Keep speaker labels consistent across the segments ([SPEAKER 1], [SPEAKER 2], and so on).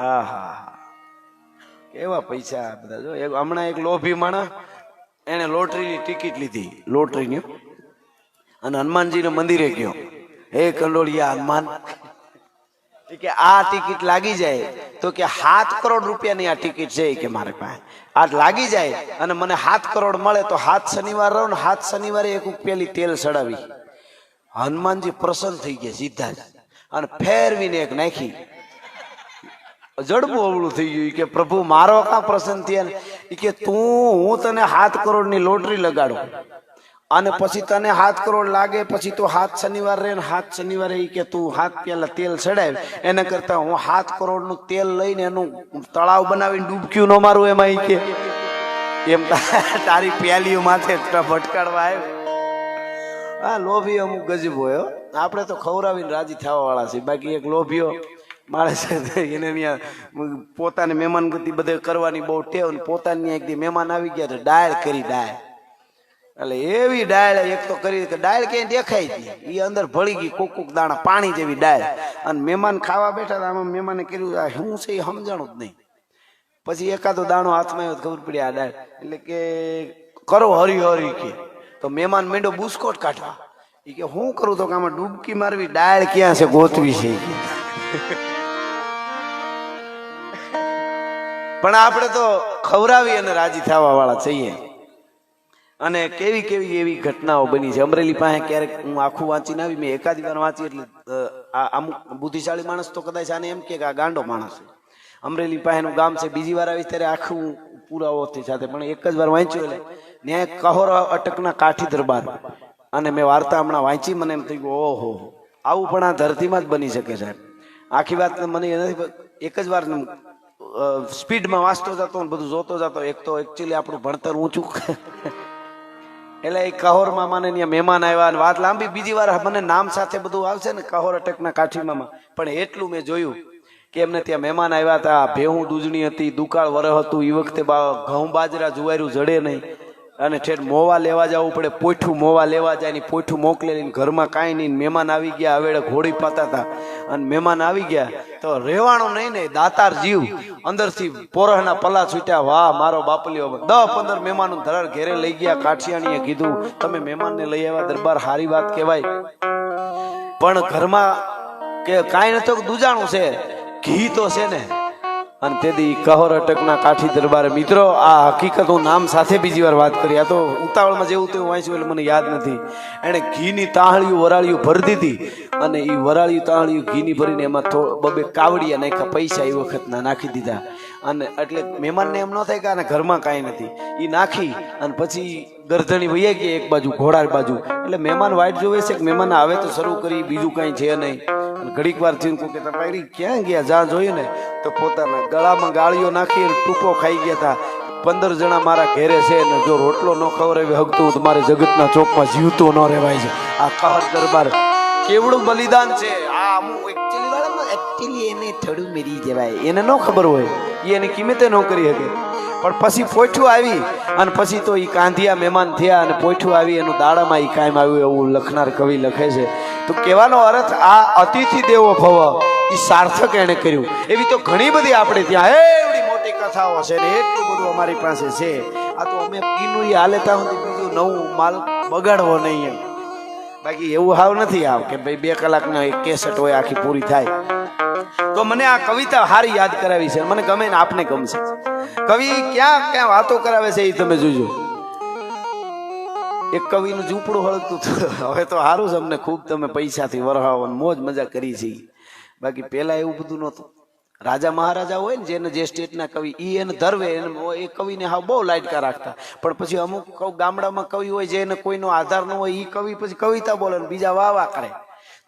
[SPEAKER 1] હા હા હા કેવા પૈસા બધા? જો હમણાં એક લોભી માણસ એને લોટરીની ટિકિટ લીધી, લોટરીની. અને હનુમાનજીને મંદિરે ગયો. હે કંડોળિયા હનુમાન કે આ ટિકિટ લાગી જાય તો કે સાત કરોડ રૂપિયાની આ ટિકિટ છે કે મારે પાસે. આ લાગી જાય અને મને સાત કરોડ મળે તો હાથ શનિવાર રહો ને હાથ શનિવારે એક પેલી તેલ ચડાવી હનુમાનજી પ્રસન્ન થઈ ગયા સીધા જ. અને ફેરવીને એક નાખી. જડબું અવળું થઈ ગયું. કે, પ્રભુ, મારો કા પ્રસન્ન થયા ને. કે, તું, હું તને હાથ કરોડની લોટરી લગાડું. અને પછી તને હાથ કરોડ લાગે, પછી તો હાથ શનિવાર રહે ને હાથ શનિવારે એ કે, તું હાથ પેલા તેલ ચડાવ એના કરતા હું હાથ કરોડનું તેલ લઈને એનું તળાવ બનાવીને ડૂબક્યું ન મારું એમાં એ કે. એમ તારી પ્યાલીઓ માથે ભટકાડવા આવ્યો. હા લોભી અમુક ગજબ હોય. આપણે તો ખવડાવીને રાજી થવા વાળા છીએ. બાકી એક લોભીઓ માણસ એને ત્યાં પોતાને મહેમાન ગતિ બધે કરવાની બહુ ટેવ પોતાની એક મહેમાન આવી ગયા તો ડાળ કરી ડાયલ. એટલે એવી ડાળ એક તો કરી કે ડાળ ક્યાંય દેખાય ગઈ એ અંદર ભળી ગઈ કોક કોક દાણા પાણી જેવી ડાળ અને મહેમાન ખાવા બેઠા આમાં મહેમાને કર્યું શું છે એ સમજાણું જ નહીં. પછી એકાદો દાણો હાથમાં આવ્યો ખબર પડી આ ડાળ એટલે કે કરો હરી હરી કે. તો મહેમાન મેંડો બુસ્કોટ કાઢવા. એ કે હું કરું તો કે આમાં ડૂબકી મારવી ડાળ ક્યાં છે ગોતવી છે પણ આપણે તો ખવડાવી અને રાજી થવા વાળા છીએ. અને કેવી કેવી એવી ઘટનાઓ બની છે? અમરેલી પાસે ક્યારેક હું આખું વાંચીને આવી, મેં એકાદી વાર વાંચી એટલે અમુક બુદ્ધિશાળી માણસ તો કદાચ આને એમ કે આ ગાંડો માણસ છે. અમરેલી પાસેનું ગામ છે, બીજી વાર આવી ત્યારે આખું પુરાવોથી સાથે, પણ એક જ વાર વાંચ્યું એટલે ન્યાય કહોરા અટકના કાઠી દરબાર. અને મેં વાર્તા હમણાં વાંચી, મને એમ થઈ ગયું ઓહો, આવું પણ આ ધરતીમાં જ બની શકે સાહેબ. આખી વાત મને નથી એક જ વાર સ્પીડમાં વાંચતો જતો ને બધું જોતો જતો. એક તો એકચ્યુઅલી આપણું ભણતર ઊંચું. એટલે એ કહોર મામાને ત્યાં મહેમાન આવ્યા અને વાત લાંબી. બીજી વાર મને નામ સાથે બધું આવશે ને કહોર અટકના કાઠી પણ એટલું મેં જોયું કે એમને ત્યાં મહેમાન આવ્યા હતા. ભેહું દૂજણી હતી, દુકાળ વરહ હતું. એ વખતે ઘઉં બાજરા જુવાર્યું જડે નહીં. અને ઠેઠ મોવા લેવા જવું પડે, પોઠું મોવા લેવા જાય ને પોઠું મોકલે ને ઘરમાં કાંઈ નહીં મહેમાન આવી ગયા હવેડે ઘોડી પાતા હતા. અને મહેમાન આવી ગયા, તો રહેવાનું નહીં ને, દાતાર જીવ અંદરથી પોરહના પલ્લા છૂટ્યા. વાહ, મારો બાપલીઓ દસ પંદર મહેમાનો ધરાર ઘેરે લઈ ગયા, કાઠિયાણીએ કીધું, તમે મહેમાનને લઈ આવ્યા, દરબાર હારી વાત કહેવાય. પણ ઘરમાં કે કાંઈ નતો દુજાણું છે, ઘી તો છે ને. અને તેથી કહોર અટકના કાઠી દરબાર મિત્રો, આ હકીકત હું નામ સાથે બીજી વાર વાત કરી આ તો ઉતાવળમાં જેવું તેવું વાંચ્યું એટલે મને યાદ નથી. એણે ઘીની તાહળીયું વરાળિયું ભરી દીધી અને એ વરાળિયું તાહળીયું ઘીની ભરીને એમાં બબે કાવડિયા નાખ્યા, પૈસા એ વખતના નાખી દીધા. અને એટલે મહેમાનને એમ ન થાય કે આને ઘરમાં કાંઈ નથી. એ નાખી અને પછી ગરધણી વહીએ ગઈ એક બાજુ ઘોડા બાજુ. એટલે મહેમાન વાઈટ જોવે છે કે મહેમાન આવે તો શરૂ કરી બીજું કાંઈ છે નહીં. અને ઘડીક વાર થયું કે તમારી ક્યાં ગયા? જ્યાં જોયું ને. તો પોતાના ગળામાં ગાળીઓ નાખી અને ટૂંકો ખાઈ ગયા હતા પંદર જણા મારા ઘેરે છે ને જો રોટલો ન ખવડાવી હગતું તો મારે જગતના ચોકમાં જીવતો ન રહેવાય છે. આ કહર દરબાર કેવડું બલિદાન છે. આ અમુક એકચ્યુઅલી એને થોડું મેરી જવાય. એને ન ખબર હોય. એ એની કિંમતે ન શકે. પણ પછી પોઠું આવી અને પછી તો એ કાંધિયા મહેમાન થયા અને પોઠું આવી એનું દાડામાં એ કાયમ આવ્યું એવું લખનાર કવિ લખે છે. તો કહેવાનો અર્થ આ અતિથિ દેવો ભવ એ સાર્થક એણે કર્યું. એવી તો ઘણી બધી આપણે ત્યાં એવડી મોટી કથાઓ છે ને એટલું બધું અમારી પાસે છે. આ તો અમે પીનું એ હાલેતા સુધી બીજું નવું માલ બગાડવો નહીં એમ. બાકી એવું હાવ નથી આવ કે ભાઈ બે કલાકનો એક કેસેટ હોય, આખી પૂરી થાય. તો મને આ કવિતા હારી યાદ કરાવી છે. મને ગમે ને આપને ગમશે. કવિ ક્યાં ક્યાં વાતો કરાવે છે એ તમે જોજો. એક કવિનું ઝૂંપડું હળગતું. હવે તો સારું છે અમને ખૂબ. તમે પૈસાથી વરહાવો મોજ મજા કરી છે. બાકી પેલા એવું બધું નહોતું. રાજા મહારાજા હોય ને જેને જે સ્ટેટના કવિ એ એને ધરવે એને એ કવિને હા બહુ લાઇટકા રાખતા. પણ પછી અમુક ગામડામાં કવિ હોય જેને કોઈનો આધાર ન હોય એ કવિ પછી કવિતા બોલે બીજા વાહ વાહ કરે.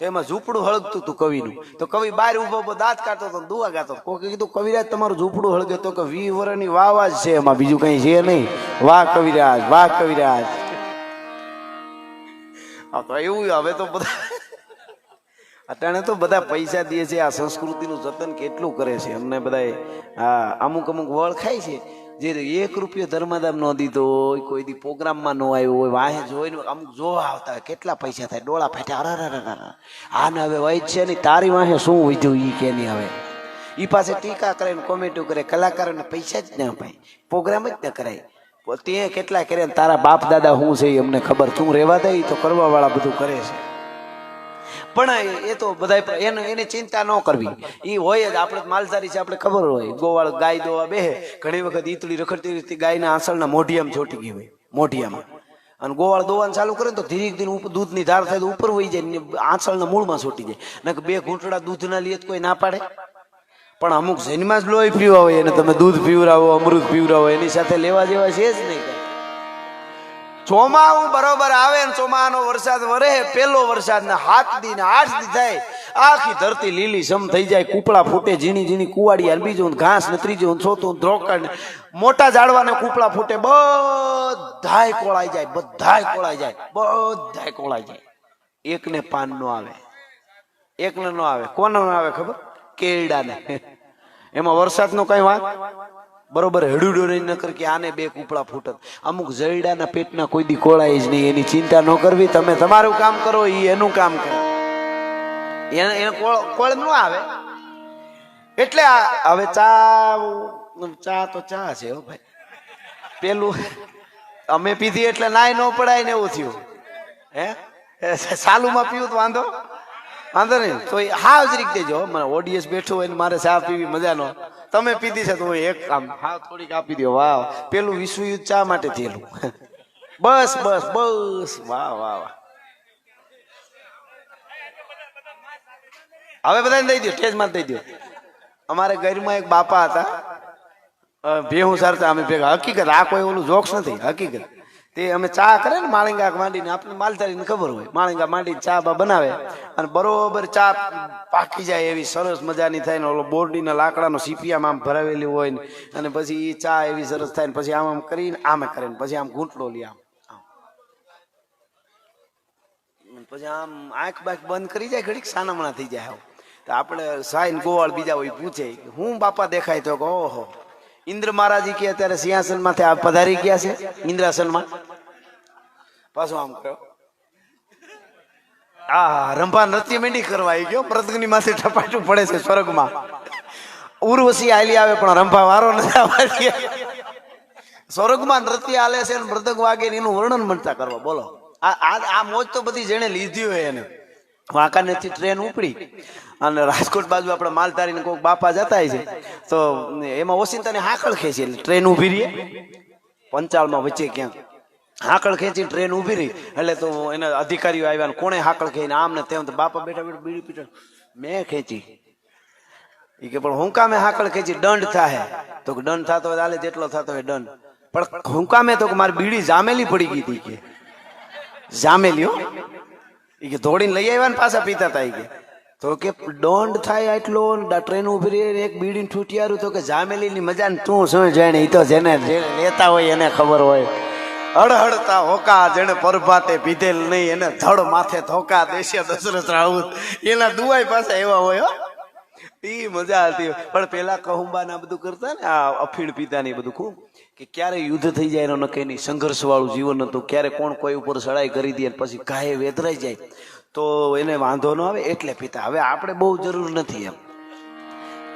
[SPEAKER 1] તો એમાં ઝૂંપડું હળગતું હતું કવિનું. તો કવિ બહાર ઊભો ઊભો દાંત કાઢતો હતો દુઆ ગાતો. કોકે કીધું, કવિરાજ, તમારું ઝૂંપડું હળગે. તો કે, વી વરની વાહ જ છે એમાં, બીજું કઈ છે નહીં. વાહ, કવિરાજ વાહ, કવિરાજ. તો એવું હવે તો બધા અટાણે તો બધા પૈસા દે છે, આ સંસ્કૃતિનું જતન કેટલું કરે છે. અમને બધા અમુક અમુક વળ ખાય છે. જે એક રૂપિયો ધર્માદામ ન દીધો હોય, કોઈ દી પ્રોગ્રામમાં ન આવ્યો હોય, વાહે જોઈને અમુક જોવા આવતા હોય, કેટલા પૈસા થાય, ડોળા ફાટ્યા, અરે અરે અરે આ હવે વૈદ છે ને તારી વાહે શું વીધું ઈ કે નહીં હવે. ઈ પાસે ટીકા કરે ને કોમેન્ટો કરે, કલાકારોને પૈસા જ ન અપાય, પ્રોગ્રામ જ ન કરાય. તે કેટલા કરે તારા બાપ દાદા શું છે એ અમને ખબર, તું રેવા દે તો કરવા વાળા બધું કરે છે. પણ એ તો બધા એને એની ચિંતા ન કરવી. એ હોય જ, આપણે માલધારી છે, આપણે ખબર હોય. ગોવાળ ગાય દોવા બેહે. ઘણી વખત ઈતળી રખડતી રીતે ગાયના આસળના મોઢિયામાં ચોટી ગઈ હોય. મોઢિયામાં. અને ગોવાળ દોવાનું ચાલુ કરે તો ધીરે ધીરે દૂધની ધાર થાય તો ઉપર વહી જાય ને આંસળના મૂળમાં છોટી જાય. ને બે ઘૂંટડા દૂધના લીએ કોઈ ના પાડે. પણ અમુક જન્માં જ લોહી પીવા હોય, એને તમે દૂધ પીવરાવો, અમૃત પીવરાવો, એની સાથે લેવા જેવા છે જ નહીં. ચોમાહું બરોબર આવે ને ચોમાનો વરસાદ વરે, પેલો વરસાદ ને હાથ દી ને આઠ દી થાય. આખી ધરતી લીલી સમ થઈ જાય, કૂપળા ફૂટે, ઝીણી ઝીણી કુવાડી અને બીજું ઘાસ ને ત્રીજું ને ચોથું ધ્રોકડ મોટા ઝાડવા ને કૂપળા ફૂટે, બધાય કોળાઈ જાય, બધાય કોળાઈ જાય, બધાય કોળાઈ જાય. એકને પાન નો આવે, એકને નો આવે. કોને નો આવે ખબર? કેરડાને એમાં વરસાદનો કઈ વાત બરોબર હેડુડો ડોરી ન કર કે આને બે કૂપડા ફૂટત. અમુક જયડાના પેટના કોઈ દી કોળાય જ નહીં. એની ચિંતા ન કરવી. તમે તમારું કામ કરો એ એનું કામ કરે. એને એને કોળ ન આવે. એટલે હવે ચા ચા તો ચા છે હો ભાઈ. પેલું અમે પીધી એટલે નાય ન પડાય ને એવું થયું. હે? સાલુમાં પીવું તો વાંધો? વાંધો નહીં. તો હાવ જ રીત દેજો મને ઓડિયન્સ બેઠું હોય ને મારે ચા પીવી મજાનો તમે પીધી છે તો એક આમ હા, થોડીક આપી દો વાહ પેલું વિશ્વ યુદ્ધ ચા માટે થયેલું. બસ બસ બસ. વાહ વાહ વાહ. હવે બધાને દઈ દો સ્ટેજમાં દઈ દો અમારે ઘરમાં એક બાપા હતા. ભેહું સારતા અમે ભેગા. હકીકત, આ કોઈ ઓલું જોક્સ નથી, હકીકત. તે અમે ચા કરે ને માળિંગા માંડીને આપણે માલધારીને ખબર હોય માળીંગા માંડીને ચા બા બનાવે અને બરોબર ચા પાકી જાય એવી સરસ મજાની થાય ને ઓલો બોરડીના લાકડાનો સીપિયામાં આમ ભરાવેલી હોય ને, અને પછી એ ચા એવી સરસ થાય ને પછી આમ આમ કરીને, આમે કરે ને પછી આમ ઘૂંટડો લે આમ. પછી આમ આંખ બાંખ બંધ કરી જાય, ઘડીક સાનામણા થઈ જાય. તો આપણે સાઈન ગોવાળ બીજા હોય પૂછે, હું બાપા દેખાય તો ઓહો ઇન્દ્ર મહારાજી કે અત્યારે સિંહાસનમાંથી પધારી ગયા છે, ઇન્દ્રાસનમાં. પાછું આમ કર્યો આ રંભા નૃત્ય મેંડી કરવા ગયો. મૃદંગની માથે ટપાટું પડે છે સ્વર્ગમાં. ઉર્વશી આલી આવે પણ રંભા વારો નથી સ્વર્ગમાં નૃત્ય આલે છે અને મૃદંગ વાગે એનું વર્ણન મનતા કરવા. બોલો. આ આ મોજ તો બધી જેને લીધી હોય એને. વાંકાનેરથી ટ્રેન ઉપડી. અને રાજકોટ બાજુ આપણે માલધારીને કોઈક બાપા જતા છે. તો એમાં ઓસિંતાને હાકળ ખેંચી ટ્રેન ઊભી રહી. પંચાળમાં વચ્ચે ક્યાંક હાકળ ખેંચી ટ્રેન ઊભી રહી. એટલે તો એના અધિકારીઓ આવ્યા ને કોણે હાકળ ખેંચીને આમ ને તેમ. તો બાપા બેઠા બેઠા બીડી પીટા. મેં ખેંચી. એ કે, પણ હુંકામે હાકળ ખેંચી? દંડ થાય તો દંડ થતો હોય હાલે જેટલો થતો હોય દંડ. પણ હુંકામે તો મારી બીડી જામેલી પડી ગઈ હતી કે. જામેલી હો. એ કે દોડીને લઈ આવ્યા ને પાછા પીતા હતા એ કે તો કે દોંડ થાય એટલો ટ્રેન ઊભી રહી એક બીડી છૂટિયારું તો કે જામેલી ની મજા ને તું શું જાણે? એ તો જેને જેને લેતા હોય એને ખબર હોય. અડહડતા હોકા જેને પરભાતે પીધેલ નહીં, એને ધડ માથે ધોકા દેશે દશરથ રાઉત. એના દુવાઈ પાસે એવા હોય, હો. ઈ મજા હતી પણ પેલા કહુંબા ના બધું કરતા ને, આ અફીણ પીતા ને બધું ખૂબ, કે ક્યારે યુદ્ધ થઈ જાય એનો નક્કી નહીં. સંઘર્ષ વાળું જીવન હતું. ક્યારે કોણ કોઈ ઉપર ચડાઈ કરી દે પછી ગાય વેધરાઈ જાય. તો એને વાંધો ન આવે એટલે પીતા. હવે આપણે બહુ જરૂર નથી એમ.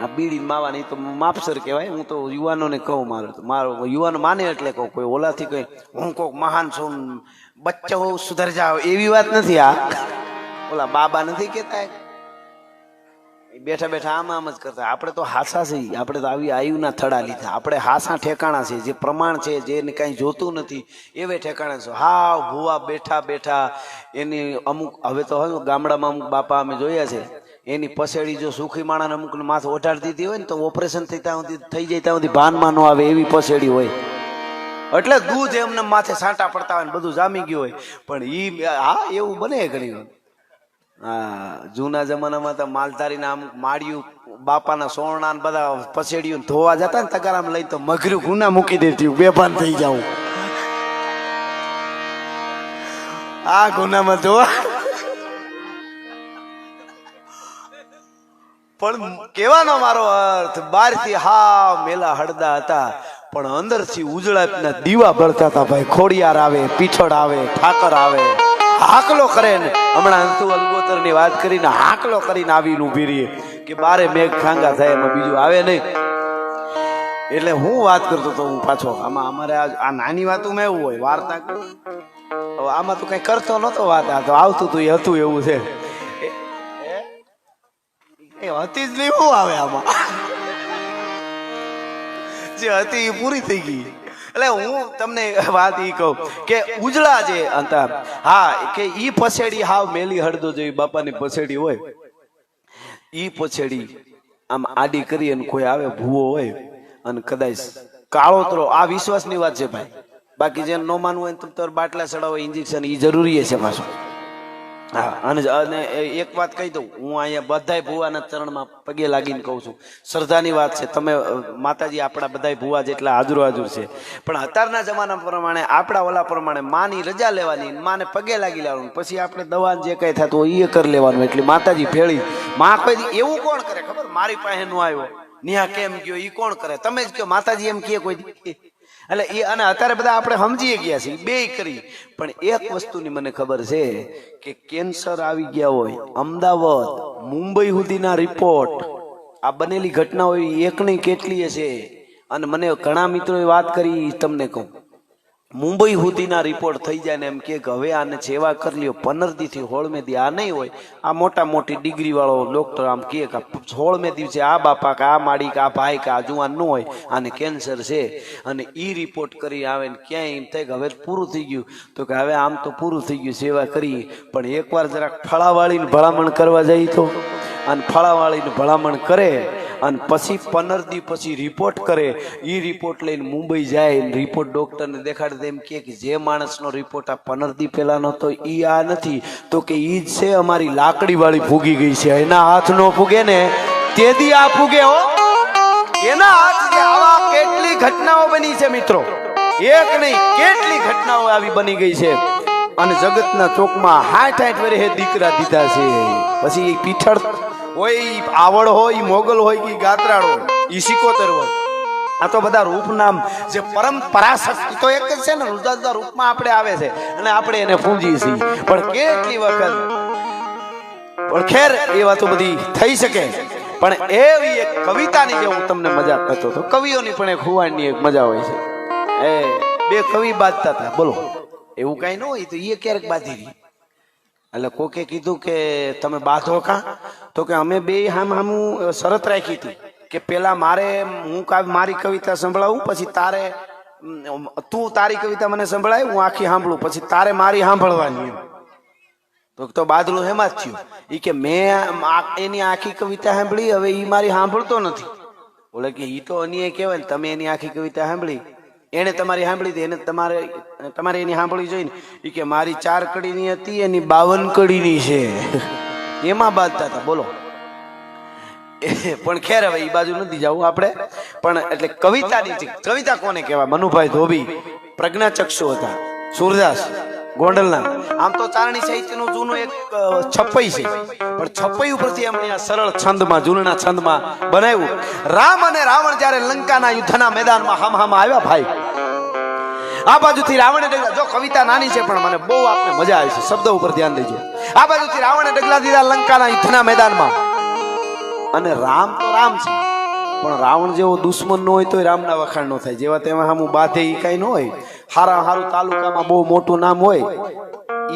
[SPEAKER 1] આ બીડી માવાની તો માપસર કહેવાય. હું તો યુવાનોને કહું મારો મારો યુવાનો માને એટલે કહું. કોઈ ઓલાથી કઈ, હું કોક મહાન છું, બચ્ચો સુધર જાઓ એવી વાત નથી આ. ઓલા બાબા નથી એ? બેઠા બેઠા આમ આમ જ કરતા. આપણે તો હાસા છીએ. આપણે તો આવી આયુના થડા લીધા. આપણે હાસા ઠેકાણા છે જે પ્રમાણ છે જેને કાંઈ જોતું નથી, એવે ઠેકાણા છે. હા ભૂવા બેઠા બેઠા એની અમુક, હવે તો ગામડામાં અમુક બાપા અમે જોયા છે. એની પસેડી જો સુખી માણાને અમુક માથે ઓઢાડી દીધી હોય ને તો ઓપરેશન થઈ ત્યાં સુધી, થઈ જાય ત્યાં સુધી ભાનમાં ન આવે એવી પસેડી હોય. એટલે દૂધ એમને માથે સાંટા પડતા હોય ને બધું જામી ગયું હોય. પણ એ હા એવું બને ઘણી હા જૂના જમાનામાં તો માલધારીના આમ માળિયું, બાપાના સોના બધા પસેડિયું ધોવા જતા ને તગારામ લઈ તો મઘરું ગુના મૂકી દેતી બેભાન થઈ જાઉં. આ ગુનામાં ધોવા પણ કેવાનો મારો અર્થ, બહારથી હા મેલા હળદા હતા, પણ અંદરથી ઉજળા દીવા ભરતા હતા ભાઈ. ખોડિયાર આવે પીછળ આવે, ઠાકર આવે. હાકલો કરે ને. હમણાં અંતુ અલગોતરની વાત કરીને હાકલો કરીને આવીને ઊભી રહીએ કે બારે મેઘ ખાંગા થાય એમાં બીજું આવે નહીં. એટલે હું વાત કરતો તો હું પાછો, આમાં અમારે આ નાની વાતોમાં એવું હોય, વાર્તા કરું. આમાં તો કઈ કરતો નતો વાત, આ તો આવતું તું એ હતું એવું છે. એ હતી જ નહીં, શું આવે આમાં? જે હતી એ પૂરી થઈ ગઈ. એટલે હું તમને વાત ઈ કહું કે ઉજળા જે હતા હા, કે ઈ પછેડી હાવ મેલી હળદો જેવી બાપાની પછેડી હોય. ઈ પછેડી આમ આડી કરી અને કોઈ આવે ભૂવો હોય અને કદાચ કાળોતરો આ વિશ્વાસની વાત છે ભાઈ. બાકી જેને ન માનવું હોય તાર બાટલા ચડાવો ઇન્જેક્શન એ જરૂરી છે પાછું. હા, અને એક વાત કહી દઉં. હું અહીંયા બધાય ભુવાના ચરણમાં પગે લાગીને કહું છું. શ્રદ્ધાની વાત છે. તમે માતાજી આપણા બધાય ભુવા જેટલા હાજરો હાજર છે. પણ અત્યારના જમાના પ્રમાણે, આપણા ઓલા પ્રમાણે માની રજા લેવાની માને પગે લાગી લેવાનું. પછી આપણે દવા જે કઈ થતું હોય એ કરી લેવાનું. એટલે માતાજી ભેળી. માં કોઈ એવું કોણ કરે? ખબર? મારી પાસે નો આવ્યો. ન્યા કેમ ગયો? એ કોણ કરે? તમે જ કહો. માતાજી એમ કહે કોઈ એટલે એ અને અત્યારે બધા આપણે સમજીએ ગયા છીએ, બે કરી. પણ એક વસ્તુની મને ખબર છે કે કેન્સર આવી ગયા હોય, અમદાવાદ, મુંબઈ સુધીના રિપોર્ટ આ બનેલી ઘટના હોય એક નહીં કેટલી છે? અને મને ઘણા મિત્રોએ વાત કરી તમને કહું. મુંબઈ સુધીના રિપોર્ટ થઈ જાય ને એમ કે હવે આને સેવા કરી લ્યો. પંદરથી હોળમે આ નહીં હોય. આ મોટા મોટી ડિગ્રી વાળો ડોક્ટર આમ કે હોળમે દિવસે આ બાપા કે, આ માડી કે, આ ભાઈ કે, આ જુવાન ન હોય. આને કેન્સર છે. અને એ રિપોર્ટ કરી આવે ને ક્યાંય એમ થાય કે હવે પૂરું થઈ ગયું. તો કે હવે આમ તો પૂરું થઈ ગયું સેવા કરી પણ એકવાર જરાક ફળાવાળીને ભલામણ કરવા જાય તો? અને ફળાવાળીને ભલામણ કરે અને પછી પંદર પછી રિપોર્ટ કરે. એ રિપોર્ટ લઈને મુંબઈ જાય રિપોર્ટ ડૉક્ટરને દેખાડે એમ કે જે માણસનો રિપોર્ટ આ પંદર દી પહેલાનો તો એ આ નથી. તો કે એ જ છે અમારી લાકડીવાળી ફૂગી ગઈ છે. એના હાથ નો ફૂગે ને, તે દી આ ફૂગે હો. એના હાથ આવા કેટલી ઘટનાઓ બની છે મિત્રો. એક નહીં, કેટલી ઘટનાઓ આવી બની ગઈ છે. અને જગતના ચોકમાં હાઠ હાઠ વરે દીકરા દીધા છે. પછી એ પીઠળ હોય આવડ હોય, મોગલ હોય કે ગાત્રાળ હોય, ઈ સિકોતર હોય. આ તો બધા રૂપ નામ જે પરમ પરાશક્તિ તો એક જ છે ને જુદા જુદા રૂપમાં આપણે આવે છે અને આપણે એને પૂંજી છીએ. પણ કેટલી વખત? પણ ખેર, એ વાતો બધી થઈ શકે. પણ એવી એક કવિતાની જે હું તમને મજા કરતો હતો. કવિઓની પણ એક હુવાણની એક મજા હોય છે. એ, બે કવિ બાંધતા હતા. બોલો. એવું કઈ ન હોય તો એ ક્યારેક બાંધી એટલે કોકે કીધું કે તમે બાંધો કા? તો કે અમે બે હામ હામું શરત રાખી હતી કે પેલા મારે, હું મારી કવિતા સંભળાવું, પછી તારે તું તારી કવિતા મને સંભળાય, હું આખી સાંભળું પછી તારે મારી સાંભળવાની એમ. તો તો બાદલું હેમાં જ થયું. એ કે મેં એની આખી કવિતા સાંભળી હવે એ મારી સાંભળતો નથી. બોલે કે એ તો અન્ય કહેવાય તમે એની આખી કવિતા સાંભળી એને તમારી સાંભળી હતી, એને તમારે તમારે એની સાંભળવી જોઈએ ને કે મારી ચાર કડીની હતી, એની બાવન કડીની છે. એમાં બાંધતા હતા, બોલો. પણ ખેર હવે એ બાજુ નથી જવું આપણે. પણ એટલે કવિતાની કવિતા કોને કહેવાય? મનુભાઈ ધોબી, પ્રજ્ઞાચક્ષુ હતા. સુરદાસ. ગોંડલના. આમ તો ચારણી સાહિત્યનું જૂનું એક છપ્પાઈ છે. પણ છપ્પઈ ઉપરથી એમણે આ સરળ છંદમાં, જૂનના છંદમાં બનાવ્યું. રામ અને રાવણ જ્યારે લંકાના યુદ્ધના મેદાનમાં હામ હમ આવ્યા ભાઈ, આ બાજુથી રાવણે ડગલા, જો કવિતા નાની છે પણ મને બહુ આપને મજા આવી છે, શબ્દ ઉપર ધ્યાન દેજો. આ બાજુથી રાવણે ડગલા દીધા લંકાના યુદ્ધના મેદાનમાં. અને રામ તો રામ છે, પણ રાવણ જેવો દુશ્મન ન હોય તોય રામના વખાણ ન થાય. જેવા તેમાં હામું બાધે એ કઈ ન હોય. હારા હારું તાલુકામાં બહુ મોટું નામ હોય,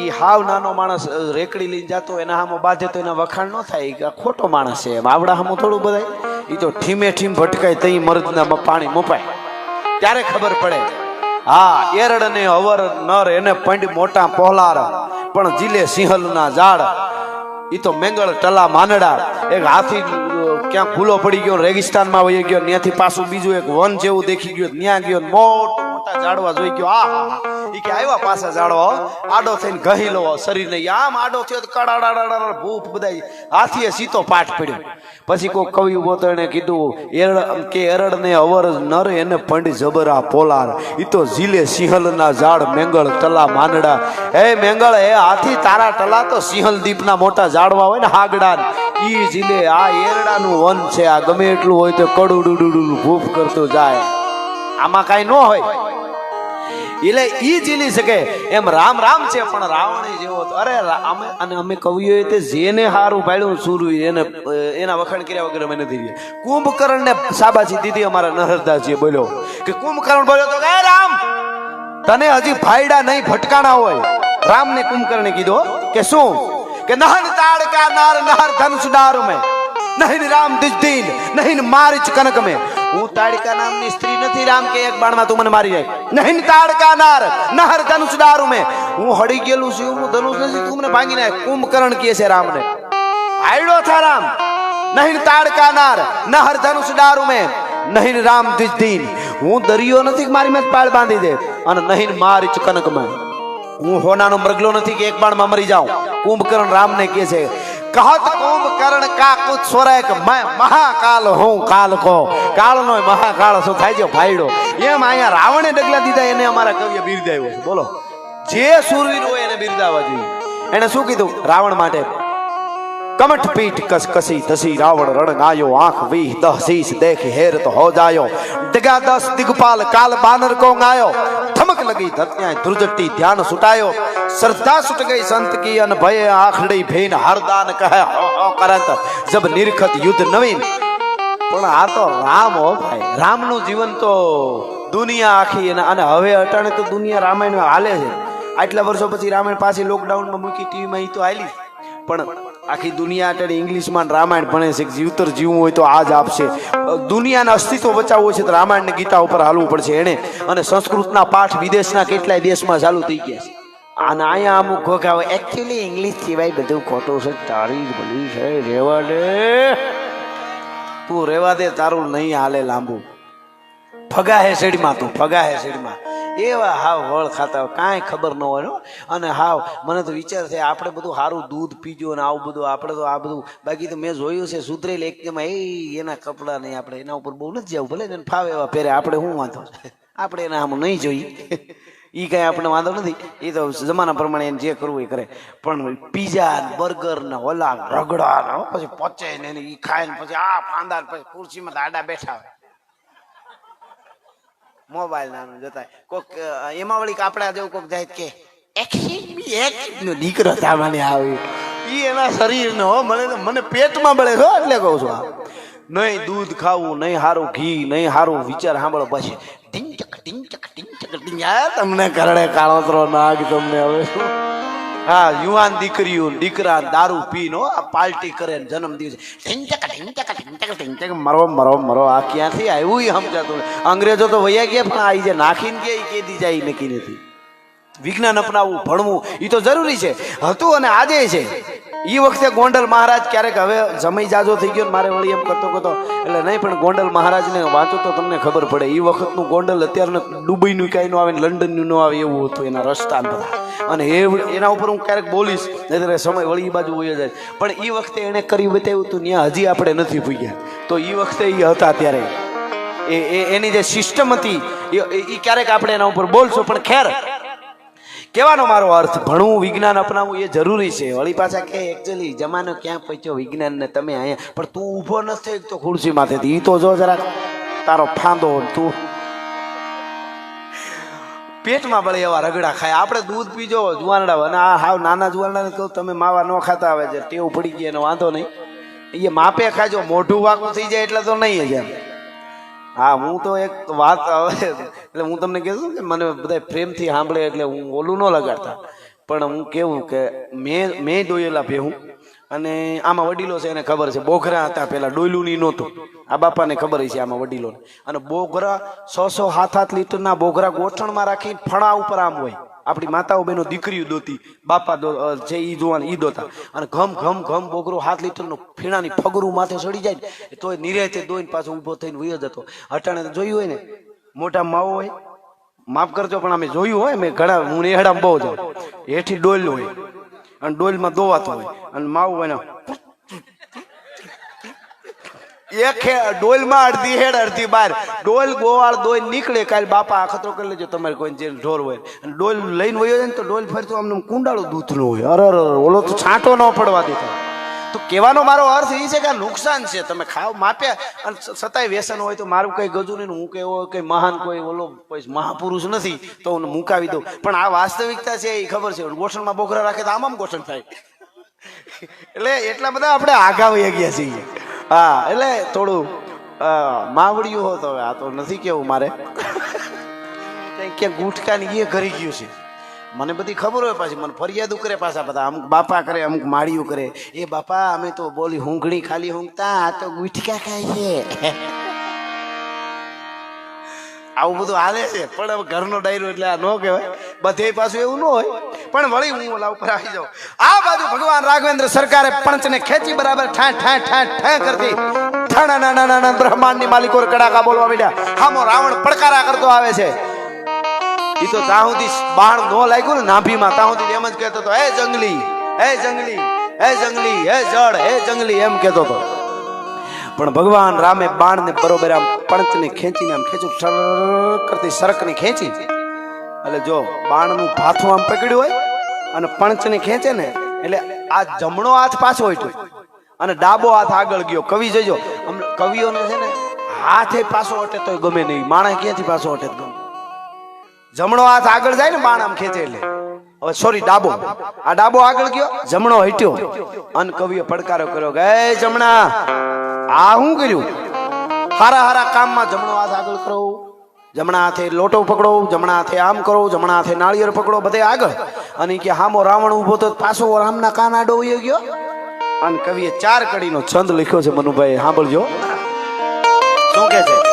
[SPEAKER 1] ઈ હાવ નાનો માણસ રેકડી લઈને જાતો એના હામો બાધે તો એના વખાણ ન થાય કે ખોટો માણસ છે એમ. આવડા હામો થોડું બધાય. ઈ તો ઠીમે ઠીમ ભટકાય તઈ મરદના પાણી મપાય. ત્યારે ખબર પડે? હા, એરડ ને અવર નર એને પંડ મોટા પહોલાર, પણ જીલે સિંહલના ઝાડ. ઈ તો મેંગળ ટલા માનડા. એક હાથી ક્યાં ભૂલો પડી ગયો, રેગિસ્તાનમાં વહી ગયો ત્યાંથી પાછું બીજું એક વન જેવું દેખી ગયું ત્યાં ગયો, મોટા મોટા જાડવા જોઈ ગયો. આ. ઈ કે આવ્યા પાછા ઝાડવા આડો થઈને ગહી લો શરીરને. આમ આડો થયો તો કડાડાડાડા ભૂપ બધા હાથીએ સીતો પાઠ પડ્યો. પછી કોઈ કવિ ઊભો તો એને કીધું, એરડ કે એરડ ને અવર નર એને પંડ જબરા પોલાર. ઈ તો ઝીલે સિંહલના ઝાડ મેંગળ તલા માંડડા. હે મેંગળ, હે હાથી, તારા તલા તો સિંહલ દીપના મોટા ઝાડવા હોય ને હાગડા ઈ ઝીલે, આ એરડાનું વન છે, આ ગમે એટલું હોય તો કડુડુડુડુ ભૂફ કરતો જાય. આમાં કાંઈ ન હોય. એટલે ઈ જીલી શકે એમ રામ રામ છે, પણ રાવણ જેવો અરે અમે અને અમે કવિઓએ તે જેને હારું પાડ્યું સુરવી એને એના વખાણ કર્યા વગર અમે નથી રહ્યા કુંભકર્ણ ને સાબાજી દીધી અમારા નહરદાસજીએ બોલ્યો કે કુંભકર્ણ બોલ્યો તો કે રામ, તને હજી ફાયડા નહીં, ભટકાણા હોય. રામને કુંભકર્ણે કીધો કે શું? કે નહન તાડકા નાર, નહર ધનુષ ડાર મેં. નહીં રામ દિજદીન નહીં મારિચ કનક મેં. હું તાડકા નામની સ્ત્રી નથી, રામ કે એક બાણમાં તું મને મારી જાય. નહીં તાડકા નાર, નહર ધનુષ દારૂ મેં. હું હળી ગયેલું છું, હું ધનુષ નથી, તું મને ભાંગી નાખ. કુંભકર્ણ કહે છે રામને. આયડો થા રામ. નહીં તાડકા નાર, નહર ધનુષ દારૂ મેં. નહીં રામ દિજદીન હું દરિયો નથી મારી મેં પાળ બાંધી દે. અને નહીં મારી કનક મેં. હું હોનાનો મરગલો નથી કે એક બાણમાં મરી જાઉં. કુંભકર્ણ રામને કહે છે કહત કુંભકર્ણ કા કુછ સ્વરે કે મેં મહાકાલ હું કાલ કો કાળનો મહાકાળ શું થાય છે? ભાઈડો. એમ અહીંયા રાવણે ડગલા દીધા, એને અમારા કવિએ બિરદાવ્યો છે. બોલો. જે સુરવીર હોય એને બિરદાવવા જોઈએ. એને શું કીધું? રાવણ માટે કમઠ પીઠ કસ કસી ધસી રાવણ રણ આયો આંખ વીહ દહ શીશ દેખ હેર તો હો જાયો ડગા દસ દિગપાલ કાલ બાનર કો ગાયો થમક લગી ધરત્યા ધ્રુજટી ધ્યાન સુટાયો શ્રદ્ધા સુટ ગઈ સંત કી અન ભય આખડી ભેન હરદાન કહે હો હો કરત જબ નિરખત યુદ્ધ નવીન પણ આ તો રામ હો ભાઈ રામનું જીવન તો દુનિયા આખી અને અને હવે અટાણે તો દુનિયા રામાયણ હાલે છે આટલા વર્ષો પછી રામાયણ પાછી લોકડાઉનમાં મૂકી ટીવીમાં ઈ તો હાલી। પણ આખી દુનિયા અત્યારે ઇંગ્લિશમાં રામાયણ ભણે છે. જીવતર જીવવું હોય તો આ જ આપશે. દુનિયાના અસ્તિત્વ બચાવવું છે તો રામાયણની ગીતા ઉપર હાલવું પડશે એને અને સંસ્કૃતના પાઠ વિદેશના કેટલાય દેશમાં ચાલુ થઈ ગયા છે. અને અહીંયા અમુક ઘોઘા હોય. એકચ્યુઅલી ઇંગ્લિશ સિવાય બધું ખોટું છે. તારી ભલી છે. રેવા દે. તું રેવા દે તારું નહીં હાલે લાંબુ. ફગા હે શેડીમાં તું ફગા હે શેડીમાં. એવા હાવ વળ ખાતા હોય, કાંઈ ખબર ન હોય અને હાવ મને તો વિચાર છે, આપણે બધું સારું દૂધ પીજો ને આવું બધું, આપણે તો આ બધું, બાકી તો મેં જોયું છે, સુધરેલ એકદમ એ એના કપડાં નહીં આપણે એના ઉપર બહુ નથી જવું, ભલે એને ફાવે એવા પહેરે, આપણે શું વાંધો? આપણે એના આમ નહીં જોઈએ. ઈ કઈ આપણે વાંધો નથી. એ તો જમાના પ્રમાણે એને જે કરવું એ કરે. પણ પીઝા બર્ગર ને ઓલા રગડા પછી પચે ને ઈ ખાય ને પછી આ ફાંદા પછી ખુરશીમાં આડા બેઠા હોય. મોબાઈલ નાનું જતા કોક એમાં વળી કાપડા જેવું કોક જાય કે "Excuse me, excuse me." દીકરો સામાન્ય આવી. એ એના શરીરનો મળે મને પેટમાં બળે છો એટલે કહું છું આ. નહીં દૂધ ખાવું નહીં હારું ઘી નહીં હારું વિચાર સાંભળો પછી ટીંચક ટીંચક ટીંચક ટીંચ આ તમને કરડે કાળોતરો નાગ તમને હવે શું? હા, યુવાન દીકરીઓ, દીકરા, દારૂ, પીનો, આ પાર્ટી કરે ને જન્મ દિવસે મરો મરો મરો આ ક્યાંથી આવ્યું એ સમજાતું અંગ્રેજો તો વૈયા ગયા, પણ આઈ જે નાખીને ગયા, ઈ કેદી જાય નક્કી નથી. વિજ્ઞાન અપનાવવું, ભણવું એ તો જરૂરી છે. હતું અને આજે છે. એ વખતે ગોંડલ મહારાજ ક્યારેક હવે સમય જાજો થઈ ગયો મારે વળી એમ કરતો કરતો. એટલે નહીં પણ ગોંડલ મહારાજને વાંચો તો તમને ખબર પડે. એ વખતનું ગોંડલ અત્યારનું દુબઈનું કાંઈ ન આવે લંડનનું ન આવે એવું હતું એના રસ્તા બધા. અને એ એના ઉપર હું ક્યારેક બોલીશ નહીં સમય વળી એ બાજુ હોય જાય. પણ એ વખતે એણે કરી બતાવ્યું હતું ત્યાં હજી આપણે નથી ભૂગ્યા. તો એ વખતે એ હતા ત્યારે. એ એની જે સિસ્ટમ હતી, એ ક્યારેક આપણે એના ઉપર બોલશું, પણ ખેર કહેવાનો મારો અર્થ, ભણવું, વિજ્ઞાન અપનાવવું એ જરૂરી છે. વળી પાછા કે એકચ્યુઅલી જમાનો ક્યાં પહોંચ્યો? વિજ્ઞાન ને તમે અહીંયા પણ તું ઊભો નથી, તો ખુરશી માથેથી. એ તો જો જરા તારો ફાંદો તું. પેટમાં ભલે એવા રગડા ખાય. આપણે દૂધ પીજો જુવાનડા અને આ હાવ નાના જુવાનડા કહું, તમે માવા ન ખાતા આવે છે ટેવ પડી ગઈ, એનો વાંધો નહીં. એ માપે ખાજો, મોઢું વાકું થઈ જાય એટલે તો નહીં જ એમ. હા, હું તો એક વાત આવે એટલે હું તમને કહેશું કે મને બધા પ્રેમથી સાંભળે એટલે હું ઓલું ન લગાડતા. પણ હું કેવું કે મેં મેં દોયેલા ભેહું અને આમાં વડીલો છે એને ખબર છે. બોઘરા હતા પેલા ડોયલું ની નહોતું. આ બાપાને ખબર છે આમાં વડીલોને. અને બોઘરા સો સો હાથ હાથ લીટરના બોઘરા ગોઠણમાં રાખી ફણા ઉપર આમ હોય. આપણી માતાઓ બહેનો દીકરીઓ દોતી, બાપા છે ઈ જોવાન ઈ દોતા. અને ઘમ ઘમ ઘમ બોગરો હાથ લીટરનો ફીણાની ફગરું માથે ચડી જાય ને, તોય નિરાયતે દોઈને પાછો ઊભો થઈને વયો જતો. અટાણે તો જોયું હોય ને, મોટા માવો હોય, માફ કરજો, પણ અમે જોયું હોય, મેં ઘણા, હું નેહડામાં બહુ જાઉં. હેઠી ડોલ હોય, અને ડોલમાં દોવાતો હોય, અને માવું હોય ને એક ડોલમાં અડધી હેડ, અડધી બાર. ડોલ ગોવાળ દોઈ નીકળે, કાલ બાપા અખતરો કરી લેજો, તમારે કોઈ જે ઢોર હોય. ડોલ લઈને વયો જાય ને તો ડોલ ફરતો આમને કુંડાળું દૂધનું હોય. અરે ઓલો તો છાંટો ન પડવા દેતો. તો કહેવાનો મારો અર્થ એ છે કે આ નુકસાન છે. તમે ખાવ માપ્યા અને સતાય વ્યસન હોય તો મારું કઈ ગજુ નહીં હું કેવો કંઈ કઈ મહાન કોઈ ઓલો, કોઈ મહાપુરુષ નથી, તો હું મુકાવી દઉં. પણ આ વાસ્તવિકતા છે એ ખબર છે. ગોઠણમાં બોખરા રાખે તો આમ આમ ગોઠણ થાય. એટલે એટલા બધા આપણે આગા વહી ગયા છીએ. હા, એટલે થોડું માવડિયું હો હવે, આ તો નથી કેવું મારે. ક્યાંક ગુટકાની એ કરી ગયું છે. મને બધી ખબર હોય પાછી, મને ફરિયાદ કરે પાછા બધા, અમુક બાપા કરે, અમુક માળીઓ કરે. એ બાપા, અમે તો બોલી હુંઘણી ખાલી હુંઘતા આ તો ગુટકા ખાઈએ આવું બધું હાલે છે. પણ હવે ઘરનો ડાયરો એટલે આ ન કહેવાય. બધે પાછું એવું ન હોય. પણ વળી હું ઓલા ઉપર આવી જાઉં. આ બાજુ ભગવાન રાઘવેન્દ્ર સરકારે પંચને ખેંચી બરાબર ઠા ઠા ઠા ઠા કરતી બ્રહ્માંડની માલિકો કડાકા બોલવા માંડ્યા. હામો રાવણ પડકારા કરતો આવે છે. એ તો સુધી બાણ ન લાગ્યું ને નાભીમાં. તાહુથી એમ જ કહેતો હતો હે જંગલી હે જંગલી હે જંગલી, હે જળ, હે જંગલી, એમ કહેતો હતો પણ ભગવાન રામે બાણને બરોબર આમ પંચને ખેંચીને આમ ખેંચું ઠર કરતી સરકને ખેંચી. એટલે જો બાણનું ભાથું આમ પકડ્યું હોય અને પંચને ખેંચે ને, એટલે આ જમણો હાથ પાછો હોય અને ડાબો હાથ આગળ ગયો, કવિ જજો કવિઓને છે ને હાથે પાછો હટે તોય ગમે નહીં, માણસ ક્યાંથી પાછો હટે ગમે. જમણો હાથ આગળ જાય ને, બાણ આમ ખેંચે એટલે. સોરી ડાબો. આ ડાબો આગળ ગયો, જમણો હટ્યો. અને કવિએ પડકારો કર્યો કે જમણા, આ શું કર્યું? હારા હારા કામમાં જમણો હાથ આગળ કરો. જમણા હાથે લોટો પકડો, જમણા હાથે આમ કરો, જમણા હાથે નાળિયેર પકડો, બધે આગળ. અને કે હામો રાવણ ઊભો તો પાછો રામના કાન આડો વયો ગયો. અને કવિએ ચાર કડીનો છંદ લખ્યો છે મનુભાઈ સાંભળજો. શું કે છે?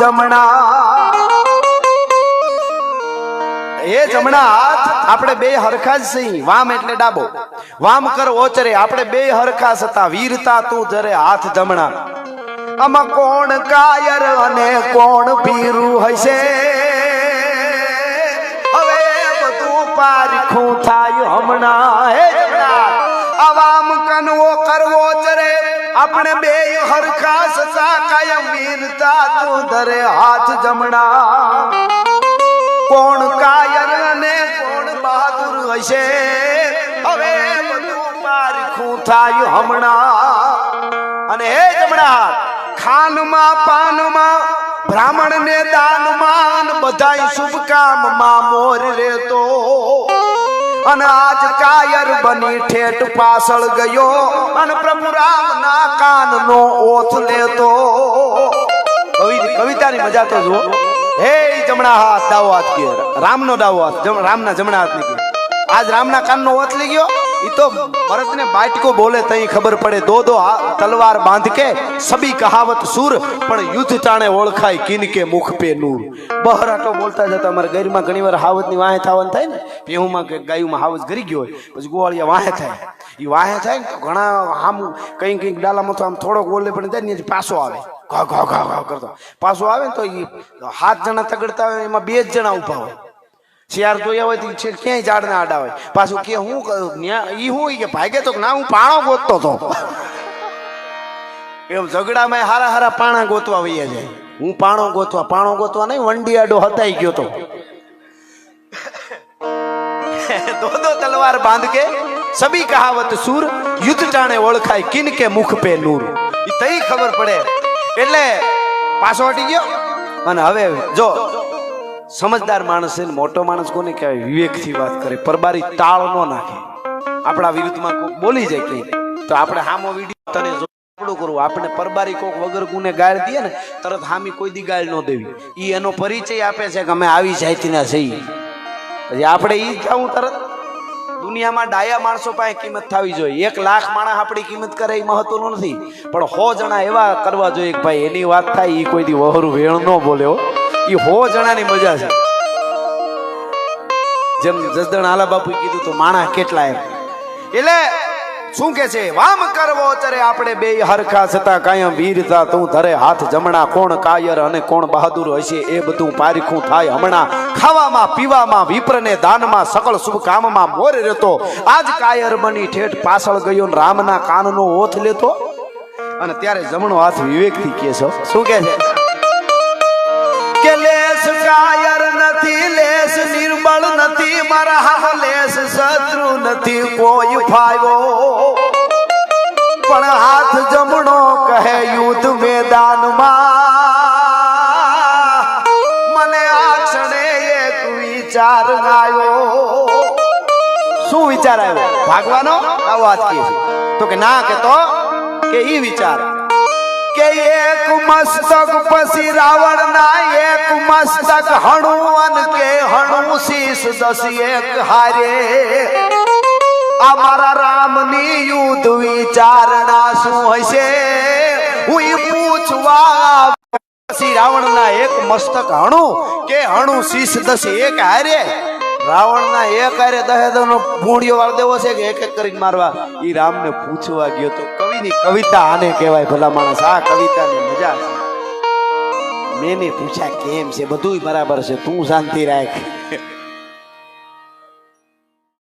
[SPEAKER 1] જમણા. એ જમણા આપણે બે હરખા જ સહી વામ એટલે ડાબો. વામ કર ઓચરે. આપણે બે હરખા સતા વીરતા તું જરે હાથ જમણા. આમાં કોણ કાયર અને કોણ પીરું હશે? હવે બધું પારખું થાય હમણાં. આપણે બે હરખા સસા કાયમ વીરતા તું ધરે હાથ જમણા કોણ કાયર અને કોણ બહાદુર હશે હવે બધું પારખું થાય હમણાં અને હે જમણા ખાનમાં પાનમાં બ્રાહ્મણ ને દાનમાં બધાય શુભ કામમાં મોર રેતો અને આજ કાયર બની ઠેઠ પાછળ ગયો અને પ્રભુ રામ ના કાન નો ઓથ લેતો. કવિ- કવિતાની મજા તો જુઓ. હે જમણા હાથ, દાવો હાથ કે રામનો દાવો હાથ રામ રામના જમણા હાથ નીકળ્યો આજ રામના કાનનો ઓથ લઈ ગયો. ઈ તો ભરતને બાટકો બોલે તઈ ખબર પડે દો દો હા- તલવાર બાંધ કે સબી કહાવત સુર પણ યુદ્ધ ટાણે ઓળખાય કિન કે મુખ પે નૂર બહરાટો બોલતા જતા અમારે ગરીમાં ઘણી વાર હાવતની વાહે થવાનું થાય ને પેહુમાં કે ગાયુમાં હાવત ગરી ગયો હોય પછી ગોવાળિયા વાહે થાય. એ વાહે થાય ને તો ઘણા આમ કંઈક કંઈક ડાલામાં તો આમ થોડોક બોલે પણ જાય ને ત્યાંથી પાછો આવે. ઘા ઘા ઘા ઘા કરતો. પાછો આવે ને તો એ હાથ જણા તગડતા હોય એમાં બે જ જણા ઊભા હોય. શિયાર જોયા હોય છે, ક્યાંય ઝાડ ના આડા હોય. પાછું કે હું ઈ હું કે ભાગે તો ના, હું પાણો ગોતતો હતો એમ ઝઘડામાં હારા હારા પાણા ગોતવા વૈયા જાય. હું પાણો ગોતવા પાણો ગોતવા નહીં વંડી આડો હતાઈ ગયો તો. દો દો તલવાર બાંધ કે સબી કહાવત સુર, યુદ્ધ ટાણે ઓળખાય, કિન કે મુખ પે નૂર. તઈ ખબર પડે. એટલે પાછો હટી ગયો. અને હવે જો સમજદાર માણસ છે મોટો માણસ કોને કહેવાય? વિવેકથી વાત કરે, પરબારી તાળ નો નાખે. આપણા વિરુદ્ધમાં કોઈ બોલી જાય કે તો આપણે હામો વીડિયો તને આપણું કરવું. આપણે પરબારી કોક વગર ગુને ગાળ દઈએ ને, તરત હામી કોઈ દી ગાળ ન દેવી. એ એનો પરિચય આપે છે કે અમે આવી જાતિના છીએ. પછી આપણે એ જાવું તરત દુનિયામાં ડાયા માણસો પાસે કિંમત થવી જોઈએ. એક લાખ માણસ આપણી કિંમત કરે એ મહત્વનું નથી. પણ હો જણા એવા કરવા જોઈએ કે ભાઈ એની વાત થાય એ કોઈ દી વહરું વેણ ન બોલે હો. એ હો જણાની મજા છે. જેમ જસદણ આલા બાપુ કીધું તો માણા કેટલા એમ. એટલે શું કે છે? વામ કરવો ચરે આપણે બે હરખા છતાં કાયમ વીરતા તું ધરે હાથ જમણા. કોણ કાયર અને કોણ બહાદુર હશે એ બધું પારીખું થાય હમણાં. ખાવામાં, પીવામાં, વિપ્રને, દાનમાં, સકળ શુભ કામમાં મોર રહેતો. આજ કાયર બની ઠેઠ પાછળ ગયો ને રામના કાનનો ઓથ લેતો. અને ત્યારે જમણો હાથ વિવેકથી કહે છો, શું કે છે? મારા હાવ શત્રુ નથી કોઈ ફાયો. પણ હાથ જમણો કહે યુદ્ધ મેદાનમાં. મને આ ક્ષણે એક વિચાર આવ્યો. શું વિચાર આવ્યો? ભાગવાનો? આ વાત કે તો કે ના કે તો કે ઈ વિચાર. કે એક મસ્તક પછી રાવણ ના એક મસ્તક હણું કે હણું શીશ દસ એક હારે. અમારા મારા રામની યુદ્ધ વિચારણા શું હશે? હું પૂછવા પછી રાવણના એક મસ્તક હણું કે હણું શીશ દસ એક હારે. રાવણના એક હારે દહેદ નો ભૂંડિયો વાર દેવો છે કે એક એક કરીને મારવા. ઈ રામને પૂછવા ગયો તો કવિની કવિતા આને કહેવાય ભલા માણસ. આ કવિતાની મજા છે. મેને પૂછ્યા, કેમ છે? બધુંય બરાબર છે. તું શાંતિ રાખ.